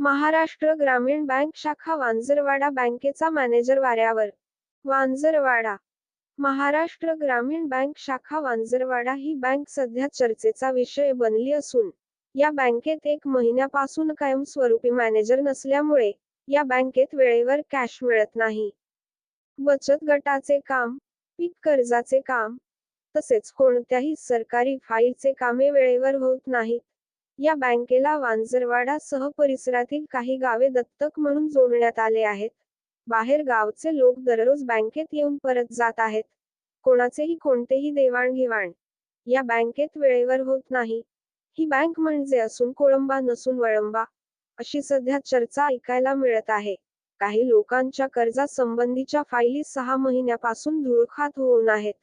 महाराष्ट्र ग्रामीण बँक शाखा वांजरवाडा बँकेचा मॅनेजर वाऱ्यावर. वांजरवाडा. महाराष्ट्र ग्रामीण बँक शाखा वांजरवाडा ही बँक सध्या चर्चेचा विषय बनली असून या बँकेत एक महिन्यापासून कायमस्वरूपी मॅनेजर नसल्यामुळे या बँकेत वेळेवर कॅश मिळत नाही. बचत गटाचे काम पीक कर्जाचे काम तसेच कोणत्याही सरकारी फाईलचे कामे वेळेवर होत नाहीत. या बँकेला वांजरवाडा सह परिसरातील काही गावे दत्तक म्हणून जोडण्यात आले आहेत. बाहेर गावचे लोक दररोज बँकेत येऊन परत जात आहेत. कोणाचेही कोणतेही देवाणघेवाण या बँकेत वेळेवर होत नाही. ही बँक म्हणजे असून कोळंबा नसून वळंबा अशी सध्या चर्चा ऐकायला मिळत आहे. काही लोकांच्या कर्जासंबंधीच्या फायली सहा महिन्यापासून धुळखात होऊन आहेत.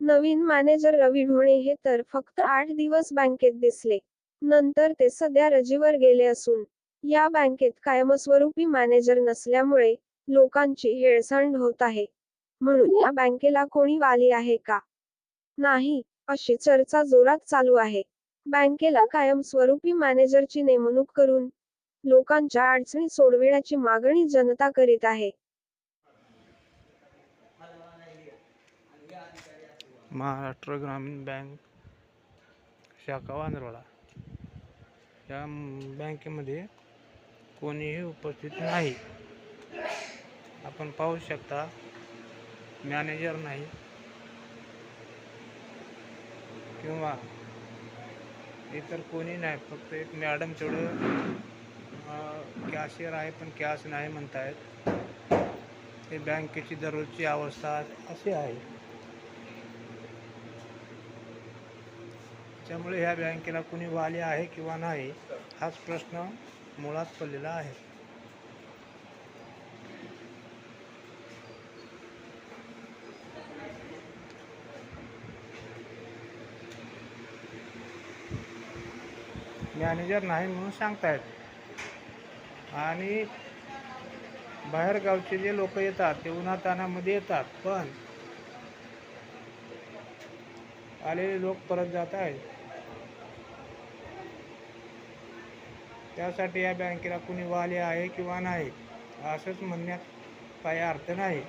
नवीन मॅनेजर रवी ढोणे हे तर फक्त आठ दिवस बँकेत दिसले. नंतर ते सध्या रजेवर गेले असून या बँकेत कायमस्वरूपी मॅनेजर नसल्यामुळे लोकांची हेळसांड होत आहे. म्हणून या बँकेला कोणी वाली आहे का? नाही अशी चर्चा जोरात चालू आहे. बँकेला कायमस्वरूपी मॅनेजरची नेमणूक करून लोकांच्या अडचणी सोडविण्याची मागणी जनता करीत आहे. महाराष्ट्र ग्रामीण बँक शाखा वांद्रवाडा. त्या बँकेमध्ये कोणीही उपस्थित नाही. आपण पाहू शकता मॅनेजर नाही किंवा इतर कोणी नाही फक्त एक मॅडम तेवढं कॅशियर आहे पण कॅश नाही म्हणतायत. हे बँकेची दररोजची अवस्था अशी आहे. त्यामुळे ह्या बँकेला कुणी वाले आहे किंवा नाही हाच प्रश्न मुळात पडलेला आहे. मॅनेजर नाही म्हणून सांगतायत. आणि बाहेरगावचे जे लोक येतात ते उन्हातानामध्ये येतात पण आलेले लोक परत जात आहेत. त्यासाठी या बँकेला कुणी वाले आहे किंवा नाही असंच म्हणण्यात काही अर्थ नाही.